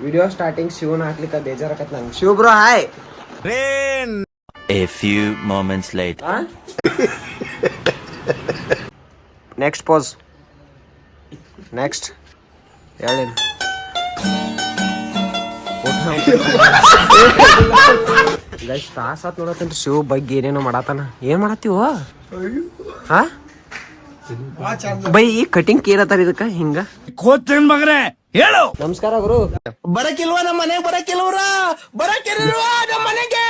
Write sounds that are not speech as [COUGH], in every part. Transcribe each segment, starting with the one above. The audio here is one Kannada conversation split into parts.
ವಿಡಿಯೋ ಸ್ಟಾರ್ಟಿಂಗ್ ಶಿವನ ಹಾಕ್ಲಿಕ್ಕೆ ಬೇಜಾರಾಕತ್ ನಂಗೆ Shiva bro hi A few moments later. Next pose next ಹೇಳೇನು guys ತಾಸ ಆತ್ ನೋಡತ್ತಂತ ಶಿವ ಬಗ್ಗೆ ಏನೇನೋ ಮಾಡತ್ತಾನ ಏನ್ ಮಾಡತ್ತೀವ ಹಾ ಬೈ ಈ ಕಟಿಂಗ್ ಕೇರತ್ತಾರ ಇದಕ್ಕ ಹಿಂಗ ಕೋತೇನ್ ಮಗನೇ ಹೇಳು. ನಮಸ್ಕಾರ ಗುರು. ಬರಕಿಲ್ವಾ ನಮ್ಮ ಮನೆಗೆ? ಬರಕಿಲ್ವರ? ಬರಕಿಲ್ವಾ ನಮ್ಮ ಮನೆಗೆ?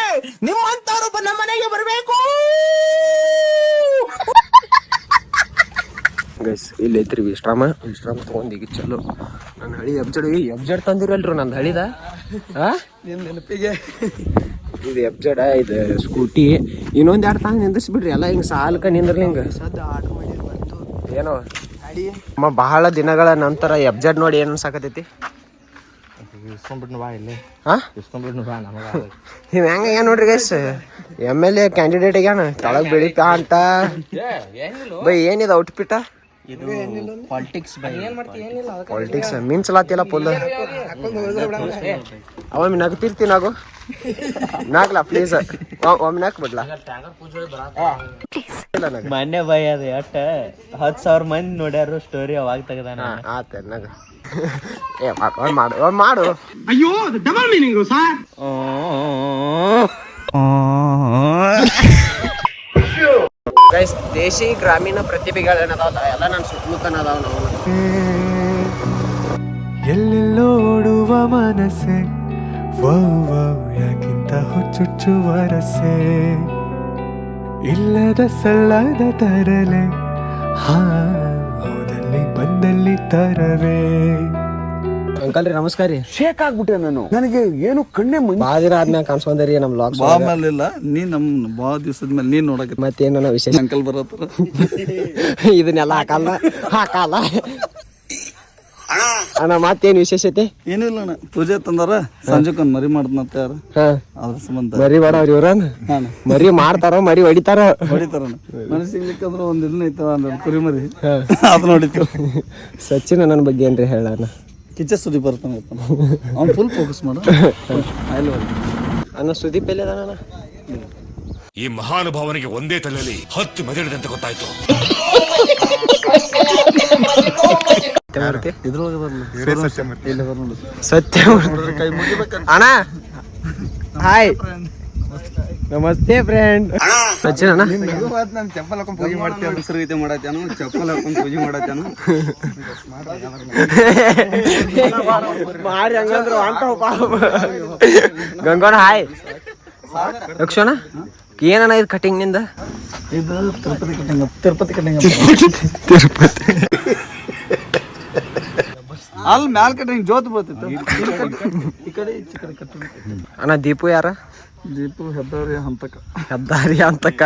ನಿಮ್ಮಂತವ್ರು ನಮ್ಮ ಮನೆಗೆ ಬರಬೇಕು. ಗೈಸ್ ಇಲ್ಲಿ ಐತ್ರಿ ವಿಶ್ರಾಮ. ವಿಶ್ರಾಮ ತಗೊಂಡ್ ಈಗ ಚಲೋ. ನನ್ನ ಹಳಿ ಎಬ್ಜಡ್ ಎಬ್ಜಡ್ ತಂದಿರಲ್ರು ನಂದು ಹಳಿದ? ನಿಮ್ಮ ನೆನಪಿಗೆ. ಇದು ಎಬ್ಜಡ ಇದು ಸ್ಕೂಟಿ. ಇನ್ನೊಂದ್ ಎರಡು ತಾನು ನಿಂದಿಸ್ಬಿಡ್ರಿ ಎಲ್ಲ ಹಿಂಗ್ ಸಾಲ್ಕ ನಿಂದ್ರಲಿ ಹಿಂಗ. ಸದ್ದ ಆರ್ಡ್ರ್ ಮಾಡಿ ಬಂತು. ಏನೋ? ಗಾಡಿ ಅಮ್ಮ ಬಹಳ ದಿನಗಳ ನಂತರ ಎಬ್ಜೆಡ್ ನೋಡಿ ಏನು ಅನ್ಸಾಕತೈತಿ ನೀವ್ ಹೆಂಗ ಏನ್ ನೋಡ್ರಿ guys M L A candidate ಆಗ್ಯಾನ ಕೆಳಗ್ ಬೆಳಿತಾ ಅಂತ. ಬೈ ಏನಿದ ಔಟ್ಫಿಟ ಇದು ಪಾಲಿಟಿಕ್ಸ್ ಬೈ. ಏನ್ ಮಾಡ್ತಿ? ಏನಿಲ್ಲ ಪಾಲಿಟಿಕ್ಸ್ ಮಿಂಚಲಾತಿಲ್ಲ ಫುಲ್ ಒಮ್ಮೆ ನಗ್ತಿರ್ತೀನಿ ನಾವು ನಾಕ್ಲಾ ಪ್ಲೀಸ್ ಒಮ್ಮೆ ನಾಕ್ ಬಿಡ್ಲಾ? ಇಲ್ಲ ಭಯ ಮೊನ್ನೆ ಬೈ ಅದು ಎಟ್ಟ ಹತ್ತು ಸಾವಿರ ಮಂದಿ ನೋಡ್ಯಾರು ಸ್ಟೋರಿ ಅವಾಗ ತೆಗ್ದಾನ ಆತ ನಗ. ಏ ಮಾಡು ಅಯ್ಯೋ ಮಾಡು ಮೀನಿಂಗ್ ಸರ್ ಗೈಸ್ ದೇಶಿ ಗ್ರಾಮೀಣ ಪ್ರತಿಭೆಗಳೇನದಾವಲ್ಲ ಎಲ್ಲ ನನ್ನ ಸುತ್ತಮುತ್ತನ ಅದಾವ ನಾವು. ಎಲ್ಲೆಲ್ಲೋಡುವ ಮನಸ್ಸೆ? ವೌ ವೌ ಯಾಕಿಂತ ಹುಚ್ಚುಚ್ಚುವ ರಸೆ ಇಲ್ಲದ ಸಲ್ಲದ ತರಲೆ ಹಾ ಹೋದಲ್ಲಿ ಬಂದಲ್ಲಿ ತರವೇ. ಅಂಕಲ್ ರೀ ನಮಸ್ಕಾರ ರೀ. ಶೇಕ್ ಆಗ್ಬಿಟ್ಟೆ ನಾನು. ನನಗೆ ಏನು ಕಣ್ಣೆ ಭಾಳ ದಿನ ಆದ್ಮ್ಯಾಗ ಕಾಣಿಸ್ಕೊಂಡ್ರಿ ನಮ್ಮ ಲಾಕ್ ಬಾ ಮೇಲಿಲ್ಲ ನೀ ನಮ್ ಬಾ ದಿವಸದ ಮೇಲೆ ನೀನ್ ನೋಡಕ ಮತ್ತೇನ ವಿಶೇಷ? ಅಂಕಲ್ ಬರತ್ರ [LAUGHS] ಇದನ್ನೆಲ್ಲ ಹಾಕಲ್ಲ ಹಾಕಲ್ಲ. ಅಣ್ಣ. ಮತ್ತೇನ್ ವಿಶೇಷತೆ ಏನಿಲ್ಲ ಅಣ್ಣ. ಪೂಜೆ ತಂದಾರ. ಸಂಜುಕನ್ ಮರಿ ಯಾರ ಹಾ. ಅದ್ರ ಸಂಬಂಧ. ಮರಿ ಇವ್ರನ್ ಹಾಂ ಮರಿ ಮಾಡ್ತಾರ ಮರಿ ಹೊಡಿತಾರ? ಹೊಡಿತಾರ ಸಿಗ್ಲಿಕ್ಕಂದ್ರ ಒಂದ್ ಇದನ್ನ ಐತವ ಒಂದ್ ಕುರಿ ಮರಿ. ಅದನ್ನ ಹೊಡಿತು ಸಚಿನ್ ನನ್ನ ಬಗ್ಗೆ ಏನ್ರಿ ಹೇಳಣ್ಣ ಕಿಚ್ಚ ಸುದೀಪ್ ಬರ್ತಾನ ಅವ್ನು ಫುಲ್ ಫೋಕಸ್ ಮಾಡ. ಅಣ್ಣ ಸುದೀಪ್ ಎಲ್ಲ ಅಣ್ಣ? ಈ ಮಹಾನುಭಾವನಿಗೆ ಒಂದೇ ತಲೆಯಲ್ಲಿ ಹತ್ತು ಮೆದಳಿದೆ ಅಂತ ಗೊತ್ತಾಯ್ತು. ಇದ್ರೊಳಗೆ ಬರಲ್ಲ ಇಲ್ಲಿ ಬರ್ ನೋಡಿ ಸತ್ಯ ಕೈ ಮುಗಿಬೇಕಂತ. ಅಣ್ಣ! ಹಾಯ್. ನಮಸ್ತೆ ಫ್ರೆಂಡ್ ಸಚಿನ್ ಅಣ್ಣ. ನಾನು ಚಪ್ಪಲ್ ಹಾಕೊಂಡು ಪೂಜೆ ಮಾಡ್ತೇವೆ ಹೆಸರು ಗೀತೆ ಮಾಡತ್ತೇನು ಚಪ್ಪಲ್ ಹಾಕೊಂಡು ಪೂಜೆ ಮಾಡತ್ತೇನು ಮಾಡಿ ಹಂಗಂದ್ರ ಅಂತ ಗಂಗೋಣ ಹಾಯ್. ಲಕ್ಷಣ ಏನಣ್ಣ ಇದು ಕಟಿಂಗ್ನಿಂದ? ಇದು ತಿರುಪತಿ ಕಟಿಂಗ್ ತಿರುಪತಿ ಕಟಿಂಗ್ ತಿರುಪತಿ. ಅಲ್ಲಿ ಮ್ಯಾಲ್ ಹಿಂಗೆ ಜೋತ್ ಬರ್ತಿತ್ತು ಈ ಕಡೆ ಈಚೆ ಕಡೆ ಕಟ್ಟಿಂಗ್ ಅಣ್ಣ ದೀಪು ಯಾರ? ದೀಪು ಹೆದ್ದಾರಿ ಹಂತಕ. ಹೆದ್ದಾರಿ ಹಂತಕ.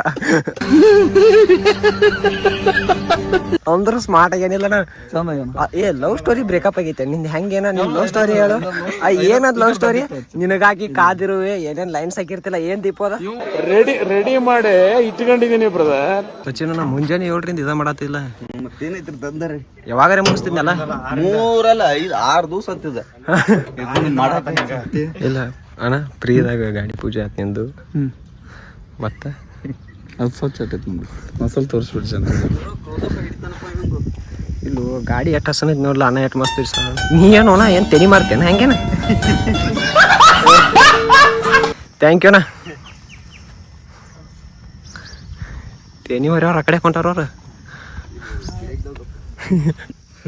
ಅಂದ್ರ ಸ್ಮಾರ್ಟ್ ಏನು. ಏ ಲವ್ ಸ್ಟೋರಿ ಬ್ರೇಕಪ್ ಆಗೈತೆ. ನಿಂದ ಹೆಂಗೇನ ನಿನ್ ಲವ್ ಸ್ಟೋರಿ ಹೇಳು. ಆ, ಏನದ್ ಲವ್ ಸ್ಟೋರಿ ನಿನಗಾಗಿ ಕಾದಿರುವೆ ಏನೇನ್ ಲೈನ್ಸ್ ಹಾಕಿರ್ತಿಲ್ಲ ಏನ್ ದೀಪ ಅದ? ರೆಡಿ ರೆಡಿ ಮಾಡಿ ಇಟ್ಕೊಂಡಿದೀನಿ ಬ್ರದರ್ ಸಚಿನ ಮುಂಜಾನೆ ಹೇಳ್ರಿ ಇದ ಮಾಡತ್ತಿಲ್ಲ ಮತ್ತೇನೈತ್ರಿ ತಂದರೆ? ಯಾವಾಗಾರೆ ಮುಗಿಸ್ತಿದ್ನಲ್ಲ? ಮೂರಲ್ಲ ಐದು ಆರು ದಿವಸ ಹತ್ತಿದ. [LAUGHS] ಇಲ್ಲ ಅಣ್ಣ ಪ್ರೀದಾಗ ಗಾಡಿ ಪೂಜೆ ಆತ್ ನಿಂದು. ಮತ್ತ? ಅದು ಸ್ವಚ್ಛ ಆಗ್ತೈತಿ ನಮ್ದು ಮಸಲ್ ತೋರಿಸ್ಬಿಟ್ಟು ಜನ. ಇಲ್ಲು ಗಾಡಿ ಎಟ್ಟ ಹಸನ ನೋಡ್ಲ ಅಣ್ಣ ಎಟ್ಟು ಮಸ್ತ್ ಇರ್ಸ ನೀ ಏನು ಅಣ್ಣ ಏನು ತೆನಿ ಮಾಡ್ತೇನೆ ಹಂಗೇನ? ಥ್ಯಾಂಕ್ ಯು ಅಣ್ಣ. ತೆನಿ ಮರ್ಯವ್ರ ಆ ಕಡೆ ಹೊಂಟಾರ ಅವ್ರ.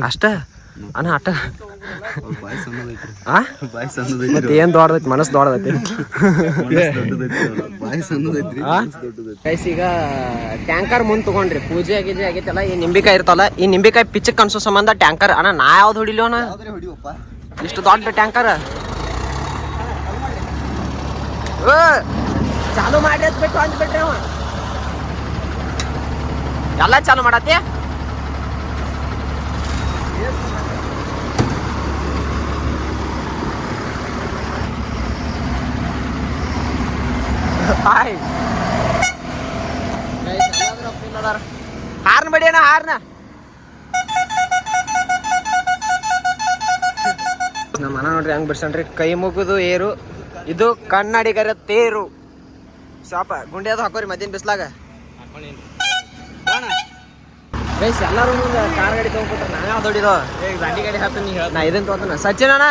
ಅಷ್ಟ? ಅಣ್ಣ ಅಟ್ಟ. ಏನ್ ದೊಡ್ಡದೈತಿ? ಮನಸ್ಸು ದೊಡ್ಡದೈತಿ. ಈಗ ಟ್ಯಾಂಕರ್ ಮುಂದ್ ತಗೊಂಡ್ರಿ. ಪೂಜೆ ಗೀಜೆ ಆಗೈತಲ್ಲ ಈ ನಿಂಬಿಕಾಯಿ ಇರ್ತಲ್ಲ ಈ ನಿಂಬಿಕಾಯಿ ಪಿಚ್ಚಕ್ ಅನ್ಸೋ ಸಂಬಂಧ ಟ್ಯಾಂಕರ್ ಅಣ್ಣ ನಾ ಯಾವ್ದು ಹೊಡಿಲಿ ಅಣ್ಣ? ಇಷ್ಟು ದೊಡ್ಡ ಟ್ಯಾಂಕರ್? ಚಾಲು ಮಾಡಿ ಬಿಟ್ಟು ಅಂದ್ಬಿಟ್ರಿ ಅವ. ಎಲ್ಲ ಚಾಲು ಮಾಡತ್ತಿ? ಹಾಯ್. ಹಾರ್ನ್ ಬಿಡಿ ಅಣ್ಣ ಹಾರ್ನ. ನಮ್ಮ ಮನ ನೋಡ್ರಿ ಹಂಗ್ ಬಿಡ್ಸಣ್ರಿ ಕೈ ಮುಗಿದು ಏರು. ಇದು ಕನ್ನಡಿಗರ ತೇರು. ಶಾಪ ಗುಂಡಿ ಅದು ಹಾಕೋರಿ ಮಧ್ಯಾಹ್ನ ಬಿಸ್ಲಾಗ. ಎಲ್ಲಾರು ಎಲ್ಲರೂ ಕಾರ್ ಗಾಡಿ ತಗೊಂಡ್ಬಿಟ್ರೆ ನಾ ಯಾವ್ದು ಹೊಡಿದೋ ದಾಂಡಿ ಗಾಡಿ ಹಾಕ್ತೀನಿ ನಾ ಇದನ್ನ ತಗೋತಾನ ಸಚಿನ್ ಅಣ್ಣ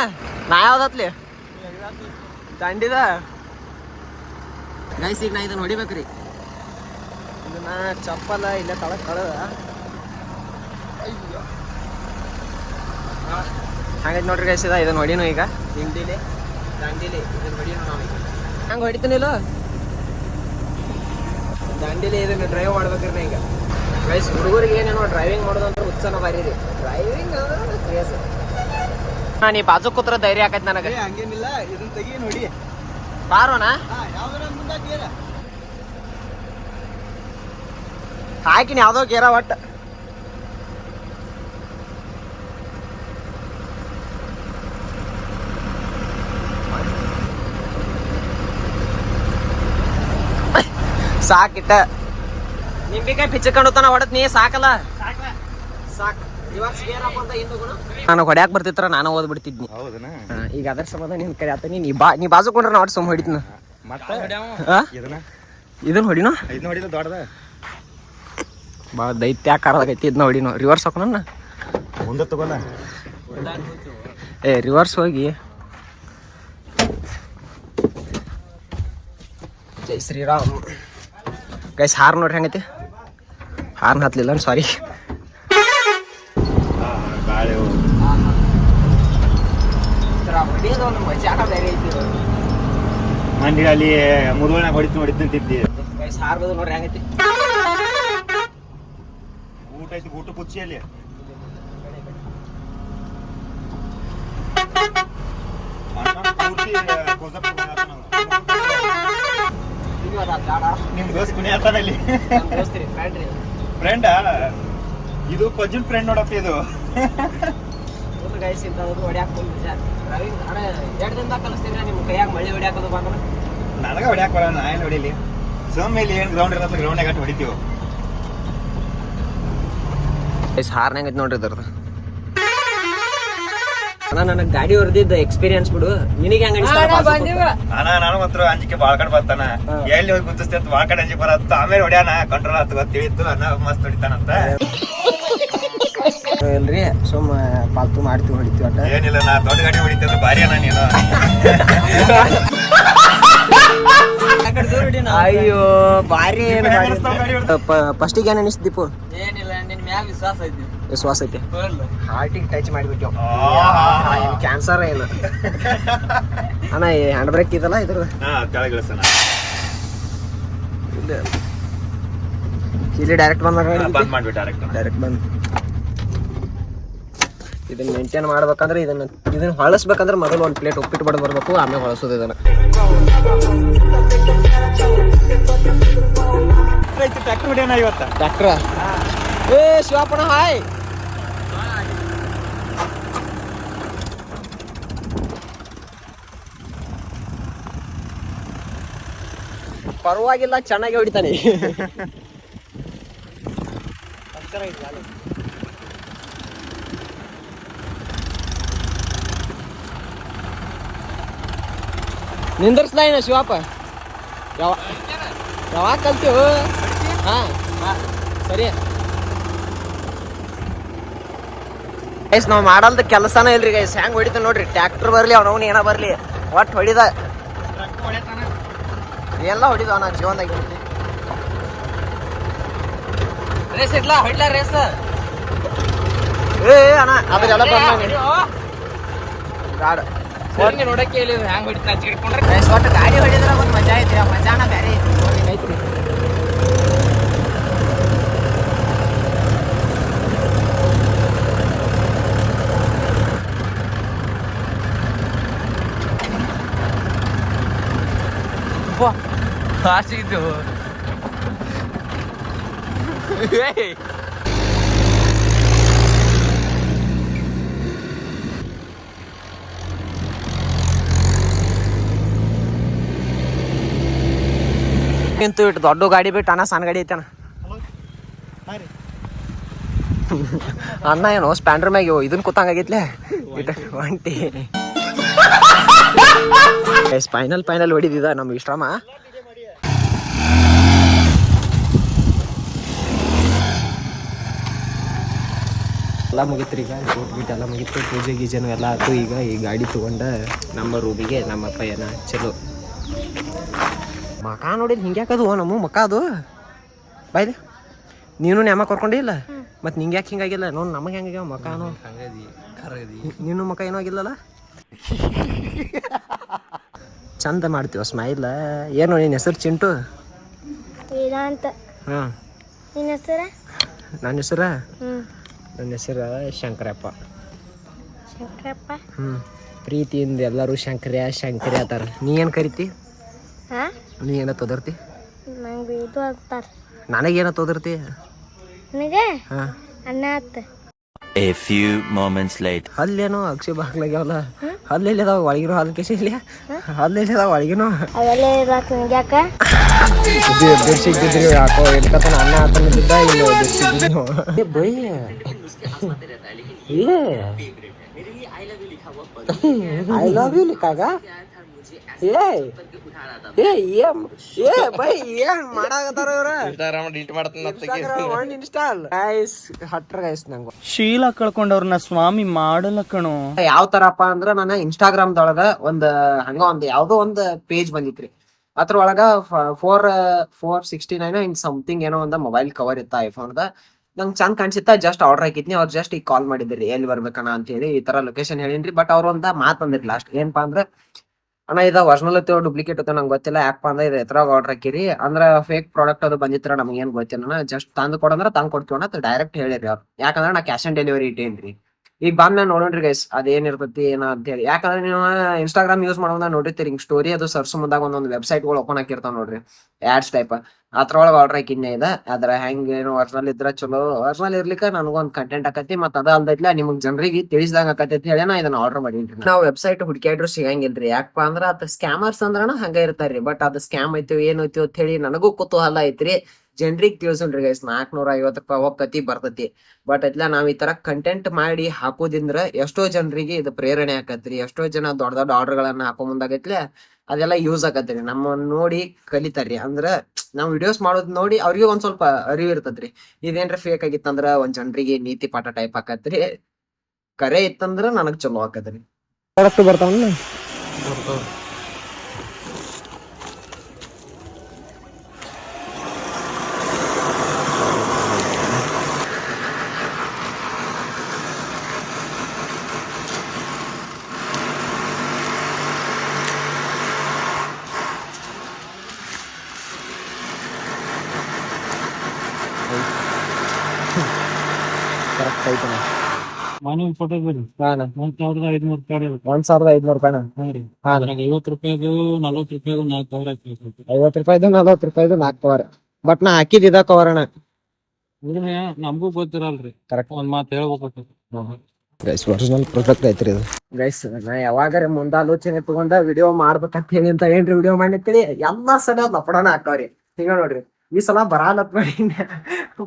ನಾ ಯಾವ್ದು ಹತ್ಲಿ ದಾಂಡಿದ? ಗೈಸ್ ಈಗ ನಾ ಇದನ್ನ ಹೊಡಿಬೇಕ್ರಿ. ಇದನ್ನ ಚಪ್ಪಲ ಇಲ್ಲ ತಳಕ್ ಕಳದ. ಹಂಗೈತೆ ನೋಡ್ರಿ ಗೈಸ್ ಇದ ಇದನ್ನ ಹೊಡಿನು ಈಗ. ಹಿಂಡಿಲಿ ದಾಂಡಿಲಿ ಇದನ್ನ ಹೊಡಿನು ನಾವು ಹಂಗೆ ಹೊಡಿತೀನಿಲ್ಲ ದಾಂಡಿಲಿ ಇದನ್ನ ಡ್ರೈವ್ ಮಾಡ್ಬೇಕ್ರಿ ನಾ ಈಗ. ಗೈಸ್ ಹುಡುಗರಿಗೆ ಏನೇನೋ ಡ್ರೈವಿಂಗ್ ಮಾಡೋದು ಅಂದ್ರೆ ಉತ್ಸಾಹ ಬಾರಿ ರೀ ಡ್ರೈವಿಂಗ್ ಕ್ರೇಜ್ ನಾನು ನೀ ಬಾಜು ಕೂತ್ರ ಧೈರ್ಯ ಆಕೈತೆ ನನಗೆ. ಹಂಗೇನಿಲ್ಲ ಇದನ್ನ ತೆಗಿ ನೋಡಿ ಮುಂದಾಕಿರ ಹಾಕಿನಿ ಯಾವ್ದೋ ಗೇರ ಒಟ್ಟ. ಸಾಕಿಟ್ಟ. ನಿಂಬಿಕಾಯಿ ಪಿಚ್ಚಕೊಂಡು ಹೊಡತ್ ನೀ ಸಾಕಲ್ಲ? ಸಾಕ್. ನಾನು ಹೊಡ್ಯಾಕ್ ಬರ್ತಿತ್ರ ನಾನು ಓದ್ಬಿಡ್ತಿದ್ನಿ. ಹೌದನ? ಈಗ ಅದರ ಸಂಬಂಧ ನಿನ್ ಕಡೆ ಆತ ನೀ ಬಾ ನೀ ಬಾಜು ಕೊಂಡ್ರೆ ನೋಡಿ ಸುಮ್ ಹೊಡಿತ್ನ. ಮತ್ತೆ? ಇದನ್ನ? ಹೊಡಿನೋ? ಬಾ ದೈತ್ಯಾಕಾರದಾಗೈತಿ ಇದನ್ನ ಹೊಡಿನೋ. ರಿವರ್ಸ್ ಹಾಕೋಣ ಮುಂದೆ ತಗೋಲ್ಲ. ಏ ರಿವರ್ಸ್ ಹೋಗಿ. ಜೈ ಶ್ರೀರಾಮ್. ಗೈಸ್ ಹಾರ್ ನೋಡ್ರಿ ಹೆಂಗೈತಿ? ಹಾರ್ನ್ ಹತ್ಲಿಲ್ಲ ಸಾರಿ ಐತಿ ಮಂದಿ ಅಲ್ಲಿ ಮುರುವಣ್ಣ ಹೊಡಿತು ಹೊಡಿತು ಅಂತಿದ್ದಿ. ಬದು ನೋಡ್ರಿ ಊಟ ಐತಿ ಊಟ ಕುಚ್ಚಿ ಅಲ್ಲಿ ಕುಣಿ ಇಲ್ಲಿ. ಫ್ರೆಂಡ್ ಇದು ಪಜ್ಜನ್ ಫ್ರೆಂಡ್ ನೋಡಪ್ಪ ಇದು. ಗೈಸ್ ಇಂಥದ್ದು ಎರಡು ದಿನದಾಗ ಕಲಿಸ್ತೀವಿ ನಿಮ್ಮ ಕೈಯಾಗ ಮಳೆ ಹೊಡ್ಯಾಕದು ಬಂದ್ರೆ? ನನಗ ಹೊಡ್ಯಾಕ ಬರಲ್ಲ ನಾ ಏನ್ ಹೊಡಿಲಿ? ಸೋಮ್ ಇಲ್ಲಿ ಏನ್ ಗ್ರೌಂಡ್ ಇರತ್ತ ಗ್ರೌಂಡ್ ಗಟ್ಟು ಹೊಡಿತೀವಿ? ಗೈಸ್ ಹಾರ್ನ್ ಹೆಂಗೈತಿ ನೋಡ್ರಿ ಇದ್ರದ್ದು. ಅಣ್ಣ ನನಗೆ ಗಾಡಿ ಹೊಡೆದಿದ್ದ ಎಕ್ಸ್ಪೀರಿಯನ್ಸ್ ಬಿಡು. ನಿನಗೆ ಹೆಂಗ ನಾನ ನಾನು ಮಾತ್ರ ಅಂಜಿಕೆ ಭಾಳ ಕಡೆ ಬರ್ತಾನ ಎಲ್ಲಿ ಹೋಗಿ ಗುಂತಿಸ್ತಿ ಭಾಳ ಬಾಳ್ ಕಡೆ ಅಂಜಿಕೆ ಬರತ್ತ ಆಮೇಲೆ ಹೊಡ್ಯಾನ ಕಂಟ್ರೋಲ್ ಆತ ಗೊತ್ತಿಳಿತು ಅನ್ನ ಮಸ್ತ್ ಹೊಡಿತಾನಂತ. ಇಲ್ರಿ ಸುಮ್ಮ ಪಾಲ್ತು ಮಾಡ್ತೀವಿ ಹೊಡಿತೀವಿ ಅಟ ಏನಿಲ್ಲ ನಾ ದೊಡ್ಡ ಗಾಡಿ ಹೊಡಿತೇನೆ ಭಾರಿ ಅಣ್ಣ ನೀನು. ಅಯ್ಯೋ ಭಾರಿ? ಫಸ್ಟಿಗೆ ಏನು ಅನಿಸ್ತು ದೀಪು? ಏನಿಲ್ಲ ನಿನ್ ಮ್ಯಾಗ ವಿಶ್ವಾಸ ಐತಿ. ವಿಶ್ವಾಸ ಐತಿ. ಹಾರ್ಟಿಗೆ ಟಚ್. ಏನು ಕ್ಯಾನ್ಸರ್ ಏನು? ಅಣ್ಣ ಈ ಹ್ಯಾಂಡ್ ಬ್ರೇಕ್ ಇದಲ್ಲ ಇದ್ರ ಹಾ ಕೆಳಗಿಳಿಸೋಣ ಇಲ್ಲಿ. ಡೈರೆಕ್ಟ್ ಬಂದ ಡೈರೆಕ್ಟ್ ಬಂದು. ಇದನ್ನ ಮೇಂಟೈನ್ ಮಾಡ್ಬೇಕಂದ್ರೆ ಇದನ್ನ ಇದನ್ನ ಹೊಳಸ್ಬೇಕಂದ್ರೆ ಮೊದಲು ಒಂದು ಪ್ಲೇಟ್ ಉಪ್ಪಿಟ್ಟು ಬಡ್ದು ಬರ್ಬೇಕು ಆಮೇಲೆ ಹೊಳಸೋದು ಇದನ್ನ. ಟ್ರ್ಯಾಕ್ಟರ್ ಏ ಶಿವಪ್ಪಣ ಹಾಯ್. ಪರವಾಗಿಲ್ಲ ಚೆನ್ನಾಗಿ ಹೊಡಿತಾನೆ. ನಿಂದರ್ಸ್ಲಾ ಏನ ಶಿವಪ್ಪ? ಯಾವ ಯಾವಾಗ ಕಲ್ತೀವು? ಹಾ ಸರಿ. ಗೈಸ್ ನಾವು ಮಾಡಲ್ದ ಕೆಲಸನೇ ಇಲ್ರಿ ಗೈಸ್ ಹೆಂಗ್ ಹೊಡಿತ ನೋಡ್ರಿ? ಟ್ರ್ಯಾಕ್ಟರ್ ಬರ್ಲಿ ಅವನವನ್ ಏನ ಬರ್ಲಿ. ಒಟ್ಟು ಹೊಡಿದ. ಎಲ್ಲ ಹೊಡಿದ ಅವನ ಜೀವನದಾಗ ರೇಸ್ ಇಡ್ಲಾ? ಹೊಡ್ಲ ರೇಸ್? ಏ ಏ, ಅಣ್ಣ ಅದೆಲ್ಲ ಬಂದ ಗಾಡ ಸರಿ ನೋಡಕ್ಕೆ ಹೇಳಿ, ಹ್ಯಾಂಗ್ ಹೊಡಿತಾ ಹಿಡ್ಕೊಂಡ್ರೆ ಗೈಸ್ ಒಟ್ಟು ಗಾಡಿ ಹೊಡಿದ್ರ ಒಂದು ಮಜಾ ಐತ್ರಿ, ಆ ಮಜಾನ ಬೇರೆ ಐತಿ ನೋಡಿ ಐತ್ರಿ ಇಂತು ಇಟ್ಟು ದೊಡ್ಡ ಗಾಡಿ ಬಿಟ್ಟು ಅಣ್ಣ, ಸಣ್ಣ ಗಾಡಿ ಐತಣ್ಣ. ಅಣ್ಣ ಏನು ಸ್ಪ್ಯಾಂಡರ್ ಮ್ಯಾಗ ಇದನ್ನ ಕೂತಂಗಾಗೈತ್ಲೆ? ಒಂಟಿ. ಫೈನಲ್ ಫೈನಲ್ ಹೊಡಿದಿದ ನಮ್ಮ ವಿಶ್ರಾಮ. ಎಲ್ಲ ಮುಗಿತ್ರಿ ಈಗ ಊಟ ಬಿಟ್ಟು ಎಲ್ಲ ಮುಗಿತು ಪೂಜೆ ಗೀಜೆನು ಎಲ್ಲ ಆಯ್ತು ಈಗ, ಈ ಗಾಡಿ ತೊಗೊಂಡ ನಮ್ಮ ರೂಮಿಗೆ ನಮ್ಮ ಏನ, ಚಲೋ. ಮಕ ನೋಡಿದ್ ಹಿಂಗ್ಯಾಕದು ನಮ್ಮ ಮಕ ಅದು. ಬಾಯ್ಲಿ ನೀನು ನ್ಯಾಮ ಕರ್ಕೊಂಡಿಲ್ಲ ಮತ್ತು ನಿಂಗೆ ಯಾಕೆ ಹಿಂಗಾಗಿಲ್ಲ ನೋಡು ನಮಗೆ ಹೆಂಗಾಗ್ಯಾವ ಮಕ ಅನ್ನೋ. ನೀನು ಮಕ ಏನೂ ಆಗಿಲ್ಲಲ್ಲ ಚಂದ ಮಾಡ್ತೀವ ಸ್ಮೈಲ್. ಏನು ನಿನ್ನ ಹೆಸರು ಚಿಂಟು? ವೇದಾಂತ ಹಾಂ. ನಿನ್ನ ಹೆಸರ? ನನ್ನ ಹೆಸರ? ನನ್ನ ಹೆಸರು ಶಂಕರಪ್ಪ. ಶಂಕರಪ್ಪ? ಹ್ಞೂ ಪ್ರೀತಿಯಿಂದ ಎಲ್ಲರೂ ಶಂಕರ್ಯ ಶಂಕರ್ಯ ಅಂತಾರ ನೀ ಏನು ಕರಿತಿ? ಹಾಂ? ನೀ ಏನ ತೊದರ್ತಿ? ನಂಗೆ ಇದು ಅಂತಾರ. ನನಗೇನ ತೊದರ್ತಿ? ನನಗೆ? ಹಾಂ. ಅನ್ನ ಆತ A few moments ಅಲ್ಲಿ ಹಲ್ಲೇನೋ ಅಕ್ಷಿ ಬಾಗ್ಲಾಗ್ಯಾವಲ್ಲ? ಹಲ್ಲೆಲ್ಲಿ ಅದಾವ ಒಳಗಿರೋ ಹಲ್ ಕೇಸಿ ಇಲ್ಲಿ? ಅದಾವ ಒಳಗಿನೋ? ಅವೆಲ್ಲ ಇರಾಕ ನಂಗೆ ಯಾಕ ಎಲ್ಕತನ ಅನ್ನ ಹಾಕೊಂಡಿದ್ದ ಇಲ್ಲ ಬಿಡ್ಸಿದ್ದಿದ್ನು ಬೈ. ಐ ಲವ್ ಯು ಲಿಕ್ಕಾಗ ಏ ಏ ಏನ್ ಏ ಬೈ ಏನ್ ಮಾಡಾಕತ್ತಾರ ಇವ್ರ? ಇನ್ಸ್ಟಾಗ್ರಾಮ್ ಡಿಲೀಟ್ ಮಾಡ್ತಾನ ಒನ್ ಇನ್ಸ್ಟಾಲ್. ಗೈಸ್ ಹಟ್ರ ಗೈಸ್ ನಂಗೆ. ಶೀಲ ಕಳ್ಕೊಂಡವ್ರನ್ನ ಸ್ವಾಮಿ ಮಾಡಲ್ಲ ಕಣೋ. ಯಾವ ತರಪ್ಪ ಅಂದ್ರ ನಾನು ಇನ್ಸ್ಟಾಗ್ರಾಮ್ ದೊಳಗ ಒಂದ್ ಹಂಗ ಒಂದ್ ಯಾವ್ದೋ ಒಂದ್ ಪೇಜ್ ಬಂದಿತ್ರಿ. ಅದ್ರ ಒಳಗ four four sixty nine in something ಏನೋ ಒಂದ್ ಮೊಬೈಲ್ ಕವರ್ ಇತ್ತ ಐಫೋನ್ದ ನಂಗೆ ಚಂದ ಕಾಣಿಸಿತ್ತ ಜಸ್ಟ್ ಆರ್ಡರ್ ಹಾಕಿದ್ನಿ ಅವ್ರು ಜಸ್ಟ್ ಈಗ ಕಾಲ್ ಮಾಡಿದ್ರಿ ಎಲ್ಲಿ ಬರ್ಬೇಕಣ್ಣ ಅಂತ ಹೇಳಿ ಈ ತರ ಲೊಕೇಶನ್ ಹೇಳಿನ್ರಿ. ಬಟ್ ಅವ್ರ ಒಂದ ಮಾತ್ ಅಂದಿರಿ ಲಾಸ್ಟ್ ಏನಪ್ಪಾ ಅಂದ್ರ ಅಣ್ಣ, ಇದ ಒರಿಜಿನಲ್ ದುಪ್ಲಿಕೇಟ್ ಡೂಪ್ಲಿಕೇಟ್ ಐತಿ ನಂಗೆ ಗೊತ್ತಿಲ್ಲ. ಯಾಕಪ್ಪ ಅಂದ್ರೆ ಇದು ಎತ್ರಾಗ ಆರ್ಡರ್ ಹಾಕಿರಿ. ಅಂದ್ರೆ ಫೇಕ್ ಪ್ರಾಡಕ್ಟ್ ಅದು ಬಂದಿತ್ರ ನಮ್ಗೆ ಏನು ಗೊತ್ತಿಲ್ಲ ಜಸ್ಟ್ ತಂದು ಕೊಡಂದ್ರ ತಂದು ಕೊಡ್ತೀವಿ ಅಣ್ಣ. ಡೈರೆಕ್ಟ್ ಹೇಳಿರಿ ಅವ್ರು. ಯಾಕಂದ್ರೆ ನಾ ಕ್ಯಾಶ್ ಆನ್ ಡೆಲಿವರಿ ಇಟ್ಟೇನ್ರಿ. ಈಗ ಬಂದ್ ನಾನು ನೋಡೋಣ್ರಿ ಗೈಸ್ ಅದೇನಿರ್ತೈತಿ ಏನ ಅಂತ ಹೇಳಿ. ಯಾಕಂದ್ರೆ ನೀವು ಇನ್ಸ್ಟಾಗ್ರಾಮ್ ಯೂಸ್ ಮಾಡೋದ ನೋಡಿರ್ತೀರಿ. ಹಿಂಗ್ ಸ್ಟೋರಿ ಅದು ಸರ್ಸ್ ಮುಂದಾಗ ಒಂದೊಂದು ವೆಬ್ಸೈಟ್ಗಳು ಓಪನ್ ಹಾಕಿರ್ತಾವ ನೋಡ್ರಿ. ಆಡ್ಸ್ ಟೈಪ್ ಅದ್ರೊಳಗೆ ಆರ್ಡರ್ ಹಾಕಿದ್ನೆ ಇದ. ಅದ್ರ ಹೆಂಗ್ ಏನು ಒರ್ಜಿನಲ್ ಇದ್ರ ಚಲೋ. ಒರ್ಜಿನಲ್ ಇರ್ಲಿಕ್ಕ ನನಗೊಂದ್ ಕಂಟೆಂಟ್ ಆಕತಿ, ಮತ್ತ ಅದ ಅಲ್ದೈತ್ಲ ನಿಮ್ಗೆ ಜನರಿಗೆ ತಿಳಿಸಿದಂಗ ಆಕತಿ ಅಂತ ಹೇಳಿ ನಾ ಇದನ್ನ ಆರ್ಡರ್ ಮಾಡೀನಿ. ನಾವು ವೆಬ್ಸೈಟ್ ಹುಡುಕ್ಯಾಡ್ರು ಸಿಗಂಗಿಲ್ರಿ. ಯಾಕಪ್ಪ ಅಂದ್ರ ಅದ ಸ್ಕ್ಯಾಮರ್ಸ್ ಅಂದ್ರನ ಹಂಗ ಇರ್ತಾರ್ರಿ. ಬಟ್ ಅದು ಸ್ಕ್ಯಾಮ್ ಐತಿ ಏನು ಐತಿ ಅಂತ ಹೇಳಿ ನನಗೂ ಕುತೂಹಲ ಐತ್ರಿ. ಜನರಿಗೆ ತಿಳಿಸ್ರಿ ಗೈಸ್ ನಾಲ್ಕನೂರ ಐವತ್ತು ರೂಪಾಯಿ ಹೋಗ್ತತಿ ಬರ್ತತಿ. ಬಟ್ ಅತ್ಲ ನಾವ್ ಈ ತರ ಕಂಟೆಂಟ್ ಮಾಡಿ ಹಾಕೋದಿಂದ್ರ ಎಷ್ಟೋ ಜನರಿಗೆ ಇದು ಪ್ರೇರಣೆ ಆಕತ್ರಿ. ಎಷ್ಟೋ ಜನ ದೊಡ್ಡ ದೊಡ್ಡ ಆರ್ಡರ್ ಗಳನ್ನ ಹಾಕೋ ಮುಂದಾಗೈತ್ಲೆ ಅದೆಲ್ಲ ಯೂಸ್ ಆಕತ್ರಿ. ನಮ್ಮ ನೋಡಿ ಕಲಿತಾರ್ರಿ. ಅಂದ್ರ ನಾವ್ ವಿಡಿಯೋಸ್ ಮಾಡೋದ್ ನೋಡಿ ಅವ್ರಿಗೆ ಒಂದ್ ಸ್ವಲ್ಪ ಅರಿವು ಇರ್ತದ್ರಿ ಇದೇನ್ರ ಫೇಕ್ ಆಗಿತ್ತಂದ್ರ ಒಂದ್ ಜನರಿಗೆ ನೀತಿ ಪಾಠ ಟೈಪ್ ಹಾಕತ್ರಿ ಕರೆ ಇತ್ತಂದ್ರ ನನಗ್ ಚಲೋ ಆಕತ್ರಿ. ಬರ್ತಾವಲ್ಲ ಕರೆಕ್ಟ್ ಐತನ ಮನೆ ಫೋಟೋ ಬಿಡಿ ಹಾನ ಒಂದ್ ಸಾವಿರದ ಐದ್ನೂರು ರೂಪಾಯಿ ಒಂದ್ ಸಾವಿರದ ಐದ್ನೂರು ರೂಪಾಯಿನ ಹಾಂ ಹಾ ಐವತ್ತು ರೂಪಾಯಿದು ನಲ್ವತ್ತು ರೂಪಾಯಿದು ನಾಲ್ಕು ಸಾವಿರ ಐವತ್ತು ರೂಪಾಯಿದು ನಲ್ವತ್ತು ರೂಪಾಯಿದು ನಾಲ್ಕು ಕವರ್ ಬಟ್ ನಾ ಹಾಕಿದ್ ಇದ ಕವರ್ ಅಣ್ಣ. ಇದನ್ನ ನಮಗೂ ಗೊತ್ತಿರಲ್ರಿ. ಕರೆಕ್ಟ್ ಒಂದ್ ಮಾತು ಹೇಳ್ಬೇಕು ಗೈಸ್ ಒರಿಜಿನಲ್ ಪ್ರಾಡಕ್ಟ್ ಐತ್ರಿ ಇದು. ಗೈಸ್ ನಾ ಯಾವಾಗಾರ ಮುಂದಾಲೋಚನೆ ತಗೊಂಡ ವಿಡಿಯೋ ಮಾಡ್ಬೇಕಂತ ಹೇಳಿ ಅಂತ ಏನ್ರಿ ವಿಡಿಯೋ ಮಾಡಿರ್ತೀರಿ? ಎಲ್ಲ ಸಡ ಲಪಡನ ಹಾಕವ್ರಿ ಹಿಂಗ ನೋಡ್ರಿ. ಈ ಸಲ ಬರಾಲತ್ ಮಾಡಿ.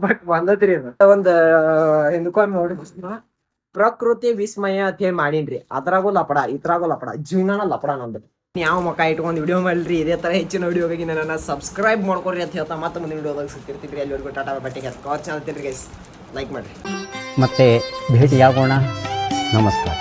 ಬಟ್ ಬಂದತ್ರಿ ಇದು ಒಂದ್ ಹಿಂದ್ಕೊಂಡ್ ನೋಡಿ ಪ್ರಕೃತಿ ವಿಸ್ಮಯ ಅಂತ ಹೇಳಿ ಮಾಡೀನ್ರಿ. ಅದ್ರಾಗೂ ಲಪಡ, ಇದ್ರಾಗೂ ಲಪಡ. ಜೀವನ ಲಪಡ ನಂದು ಯಾವ ಮುಖ ಇಟ್ಕೊಂಡು ವಿಡಿಯೋ ಮಾಡ್ರಿ, ಇದೇ ತರ ಹೆಚ್ಚಿನ ವಿಡಿಯೋಗಾಗಿ ನನ್ನ ಸಬ್ಸ್ಕ್ರೈಬ್ ಮಾಡ್ಕೊಡ್ರಿ ಅಂತ ಹೇಳ್ತಾ ಮತ್ತೆ ಮುಂದಿನ ವಿಡಿಯೋದಾಗ ಸಿಗ್ತಿರ್ತೀವಿ ಎಲ್ಲರಿಗೂ ಟಾಟಾ ಬಟ್ಟೆಗೆ ಚಾನಲ್ ಗೈಸ್ ಲೈಕ್ ಮಾಡ್ರಿ. ಮತ್ತೆ ಭೇಟಿ ಆಗೋಣ ನಮಸ್ಕಾರ.